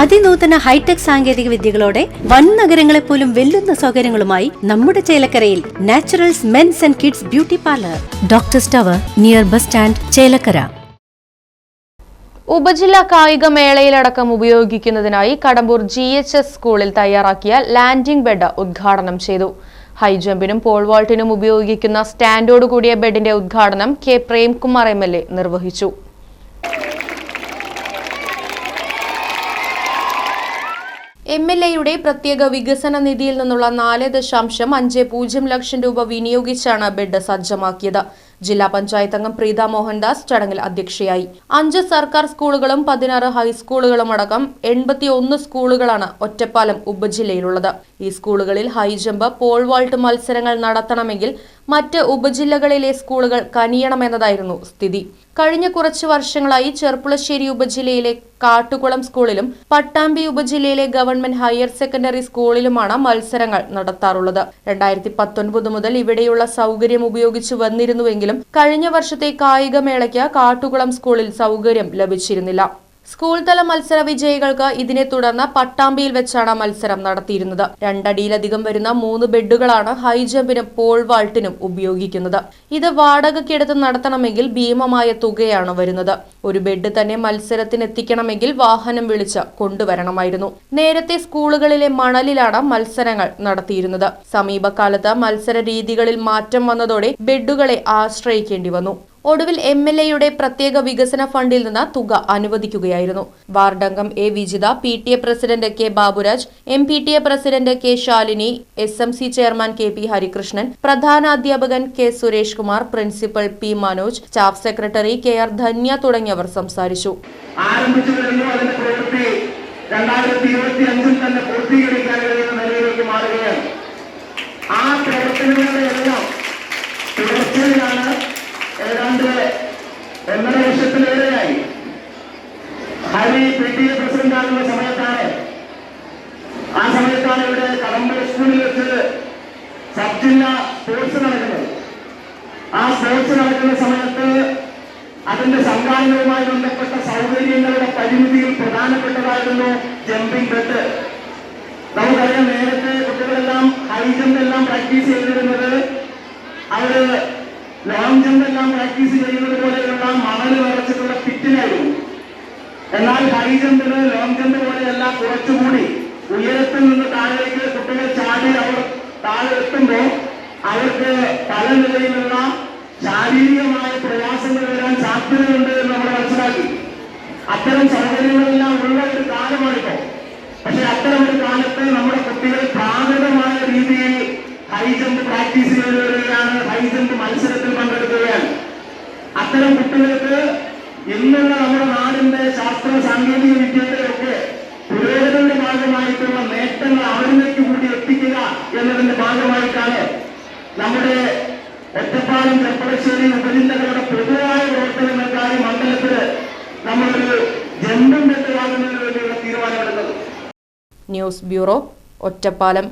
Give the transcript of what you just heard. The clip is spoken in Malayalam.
അതിനൂതന ഹൈടെക് സാങ്കേതിക വിദ്യകളോടെ വൻ നഗരങ്ങളെ പോലും വെല്ലുന്ന സൗകര്യങ്ങളുമായി നമ്മുടെ ചേലക്കരയിൽ Naturals men's and kids beauty parlour. Doctor സ്റ്റവർ near bus stand Chelakkara. ഉപജില്ലാ കായിക മേളയിലടക്കം ഉപയോഗിക്കുന്നതിനായി കടമ്പൂർ ജി എച്ച് എസ് സ്കൂളിൽ തയ്യാറാക്കിയ ലാൻഡിംഗ് ബെഡ് ഉദ്ഘാടനം ചെയ്തു. ഹൈജമ്പിനും പോൾവാൾട്ടിനും ഉപയോഗിക്കുന്ന സ്റ്റാൻഡോട് കൂടിയ ബെഡിന്റെ ഉദ്ഘാടനം കെ പ്രേംകുമാർ എ നിർവഹിച്ചു. എം എൽ എയുടെ പ്രത്യേക വികസന നിധിയിൽ നിന്നുള്ള നാല് ദശാംശം അഞ്ച് പൂജ്യം ലക്ഷം രൂപ വിനിയോഗിച്ചാണ് ബെഡ് സജ്ജമാക്കിയത്. ജില്ലാ പഞ്ചായത്ത് അംഗം പ്രീത മോഹൻദാസ് ചടങ്ങിൽ അധ്യക്ഷയായി. അഞ്ച് സർക്കാർ സ്കൂളുകളും പതിനാറ് ഹൈസ്കൂളുകളും അടക്കം എൺപത്തിയൊന്ന് സ്കൂളുകളാണ് ഒറ്റപ്പാലം ഉപജില്ലയിലുള്ളത്. ഈ സ്കൂളുകളിൽ ഹൈജമ്പ് പോൾ വാൾട്ട് മത്സരങ്ങൾ നടത്തണമെങ്കിൽ മറ്റ് ഉപജില്ലകളിലെ സ്കൂളുകൾ കനിയണമെന്നതായിരുന്നു സ്ഥിതി. കഴിഞ്ഞ കുറച്ച് വർഷങ്ങളായി ചെർപ്പുളശ്ശേരി ഉപജില്ലയിലെ കാട്ടുകുളം സ്കൂളിലും പട്ടാമ്പി ഉപജില്ലയിലെ ഗവൺമെന്റ് ഹയർ സെക്കൻഡറി സ്കൂളിലുമാണ് മത്സരങ്ങൾ നടത്താറുള്ളത്. രണ്ടായിരത്തി പത്തൊൻപത് മുതൽ ഇവിടെയുള്ള സൗകര്യം ഉപയോഗിച്ച് വന്നിരുന്നുവെങ്കിലും കഴിഞ്ഞ വർഷത്തെ കായികമേളയ്ക്ക് കാട്ടുകുളം സ്കൂളിൽ സൗകര്യം ലഭിച്ചിരുന്നില്ല സ്കൂൾ തല മത്സര വിജയികൾക്ക് ഇതിനെ തുടർന്ന് പട്ടാമ്പിയിൽ വെച്ചാണ് മത്സരം നടത്തിയിരുന്നത്. രണ്ടടിയിലധികം വരുന്ന മൂന്ന് ബെഡുകളാണ് ഹൈജമ്പിനും പോൾ വാൾട്ടിനും ഉപയോഗിക്കുന്നത്. ഇത് വാടകയ്ക്കെടുത്ത് നടത്തണമെങ്കിൽ ഭീമമായ തുകയാണ് വരുന്നത്. ഒരു ബെഡ് തന്നെ മത്സരത്തിന് എത്തിക്കണമെങ്കിൽ വാഹനം വിളിച്ച് കൊണ്ടുവരണമായിരുന്നു. നേരത്തെ സ്കൂളുകളിലെ മണലിലാണ് മത്സരങ്ങൾ നടത്തിയിരുന്നത്. സമീപകാലത്ത് മത്സര രീതികളിൽ മാറ്റം വന്നതോടെ ബെഡുകളെ ആശ്രയിക്കേണ്ടി വന്നു. ഒടുവിൽ എം എൽ എയുടെ പ്രത്യേക വികസന ഫണ്ടിൽ നിന്ന് തുക അനുവദിക്കുകയായിരുന്നു. വാർഡംഗം A Vijitha P T A president K Baburaj M P T A president K Shalini S M C chairman K P Harikrishnan പ്രധാന അധ്യാപകൻ K Suresh Kumar principal P Manoj staff secretary K R Dhanya തുടങ്ങിയവർ സംസാരിച്ചു. രണ്ടായിരത്തി ഇരുപത്തി അഞ്ചിൽ തന്നെ ആ ഏതാണ്ട് ഒന്നര വർഷത്തിലേറെയായി ഹരി പി ടി എ പ്രസിഡന്റാകുന്ന സമയത്താണ് ആ സമയത്താണ് ഇവിടെ കടമ്പ സ്കൂളിൽ വെച്ച് സബ് സ്പോർട്സ് നടക്കുന്നത്. ആ സ്പോർട്സ് നടക്കുന്ന സമയത്ത് അതിന്റെ സംഘാടനവുമായി ബന്ധപ്പെട്ട സൗകര്യങ്ങളുടെ പരിമിതിയിൽ പ്രധാനപ്പെട്ടതായിരുന്നു ജമ്പിംഗ് ബെഡ് നമുക്കറിയാം നേരത്തെ കുട്ടികളെല്ലാം ഹൈ എല്ലാം പ്രാക്ടീസ് ചെയ്തിരുന്നത് അവർ ലോങ് ജമ്പ് എല്ലാം പ്രാക്ടീസ് ചെയ്യുന്നത് പോലെയുള്ള മണൽ നിറച്ചിട്ടുള്ള പിറ്റിലായിരുന്നു. എന്നാൽ ഹൈ ജമ്പിന് ലോങ് ജമ്പ് പോലെയല്ല കുറച്ചുകൂടി ഉയരത്തിൽ നിന്ന് താഴേക്ക് കുട്ടികൾ ചാടി അവർ താഴെ എത്തുമ്പോൾ അവർക്ക് പല നിലയിലുള്ള ശാരീരികമായ പ്രയാസങ്ങൾ വരാൻ സാധ്യതയുണ്ട് എന്ന് നമ്മൾ മനസ്സിലാക്കി. അത്തരം സൗകര്യങ്ങളെല്ലാം ഉള്ള ഒരു കാലമാണിപ്പോ. പക്ഷെ അത്തരം ഒരു കാലത്ത് നമ്മുടെ കുട്ടികൾ ഹൈ ജമ്പ് പ്രാക്ടീസ് ചെയ്തു വരികയാണ് ഹൈജമ്പ് മത്സരത്തിൽ പങ്കെടുക്കുകയാണ്. അത്തരം കുട്ടികൾക്ക് ഇന്നുള്ള നമ്മുടെ നാടിന്റെ ശാസ്ത്ര സാങ്കേതിക വിദ്യയുടെ ഒക്കെ പുരോഗതിയുടെ ഭാഗമായിട്ടുള്ള നേട്ടങ്ങൾ അവരിലേക്ക് കൂടി എത്തിക്കുക എന്നതിന്റെ ഭാഗമായിട്ടാണ് നമ്മുടെ ഒറ്റപ്പാലം ചെപ്പളശ്ശേരി ഉപജില്ലകളുടെ പൊതുവായ പ്രവർത്തനങ്ങൾക്കായി മണ്ഡലത്തിൽ നമ്മളൊരു ജന്മം വെട്ടുവാകുന്നതിന് വേണ്ടിയുള്ള തീരുമാനമെടുത്തത്. News bureau Ottapalam.